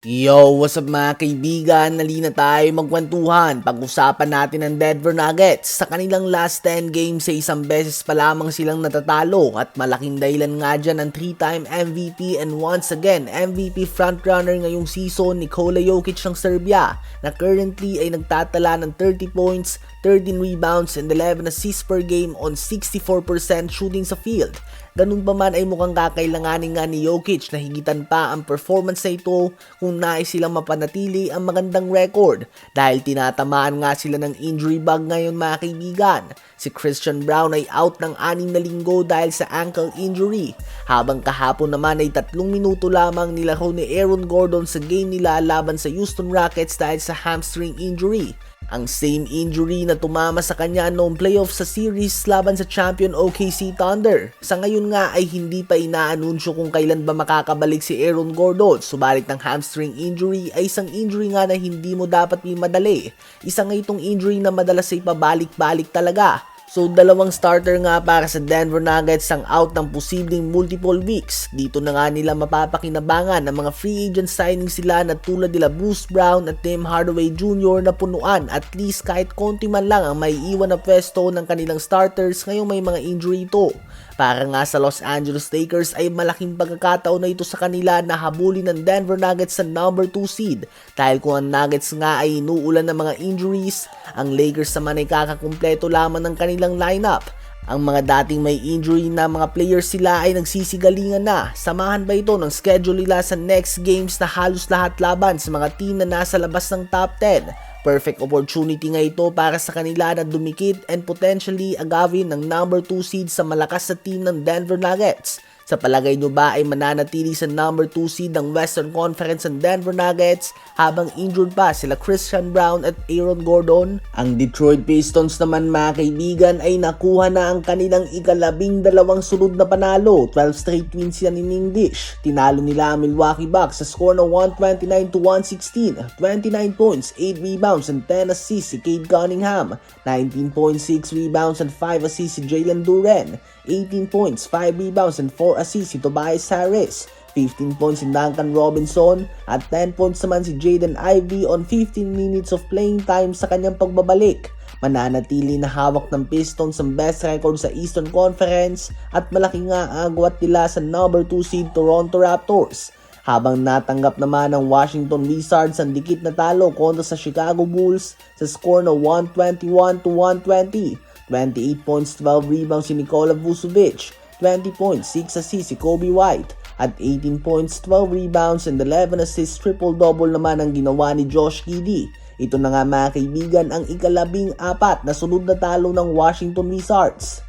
Yo, what's up mga kaibigan? Nalina tayo magkwentuhan. Pag-usapan natin ang Denver Nuggets. Sa kanilang last 10 games sa isang beses pa lamang silang natatalo at malaking dahilan nga dyan ang 3-time MVP and once again MVP frontrunner ngayong season Nikola Jokic ng Serbia na currently ay nagtatala ng 30 points, 13 rebounds and 11 assists per game on 64% shooting sa field. Ganun pa man ay mukhang kakailanganin nga ni Jokic na higitan pa ang performance na ito kung nais silang mapanatili ang magandang record dahil tinatamaan nga sila ng injury bug ngayon mga kaibigan. Si Christian Brown ay out ng anim na linggo dahil sa ankle injury habang kahapon naman ay tatlong minuto lamang nilaro ni Aaron Gordon sa game nila laban sa Houston Rockets dahil sa hamstring injury. Ang same injury na tumama sa kanya noong playoff sa series laban sa champion OKC Thunder. Sa ngayon nga ay hindi pa inaanunsyo kung kailan ba makakabalik si Aaron Gordon. Subalit ng hamstring injury ay isang injury nga na hindi mo dapat madali. Isa nga itong injury na madalas ay pabalik-balik talaga. So dalawang starter nga para sa Denver Nuggets ang out ng posibleng multiple weeks. Dito na nga nila mapapakinabangan ng mga free agent signing sila na tulad nila Bruce Brown at Tim Hardaway Jr. na punuan at least kahit konti man lang ang may iwan na pwesto ng kanilang starters ngayong may mga injury ito. Para nga sa Los Angeles Lakers ay malaking pagkakataon na ito sa kanila na habulin ng Denver Nuggets sa number 2 seed dahil kung ang Nuggets nga ay inuulan ng mga injuries, ang Lakers naman ay kakakumpleto lamang ng kanilang lineup. Ang mga dating may injury na mga players sila ay nagsisigalingan na. Samahan ba ito ng schedule nila sa next games na halos lahat laban sa mga team na nasa labas ng top 10? Perfect opportunity nga ito para sa kanila na dumikit and potentially agawin ng number 2 seed sa malakas sa team ng Denver Nuggets. Sa palagay nyo ba ay mananatili sa number 2 seed ng Western Conference ng Denver Nuggets habang injured pa sila Christian Brown at Aaron Gordon? Ang Detroit Pistons naman mga kaibigan ay nakuha na ang kanilang ikalabing dalawang sunod na panalo. 12 straight wins yan in English. Tinalo nila ang Milwaukee Bucks sa score na 129 to 116. 29 points, 8 rebounds and 10 assists si Cade Cunningham. 19.6 rebounds and 5 assists si Jalen Duren. 18 points, 5 rebounds and 4 assists si Tobias Harris. 15 points si Duncan Robinson at 10 points naman si Jaden Ivey on 15 minutes of playing time sa kanyang pagbabalik. Mananatili na hawak ng Pistons ang best record sa Eastern Conference at malaki nga agwat nila sa number 2 seed Toronto Raptors. Habang natanggap naman ng Washington Wizards ang dikit na talo kontra sa Chicago Bulls sa score na 121 to 120. 28 points, 12 rebounds si Nikola Vucevic, 20 points, 6 assists si Kobe White, at 18 points, 12 rebounds, and 11 assists triple-double naman ang ginawa ni Josh Giddey. Ito na nga mga kaibigan ang ikalabing apat na sunod na talo ng Washington Wizards.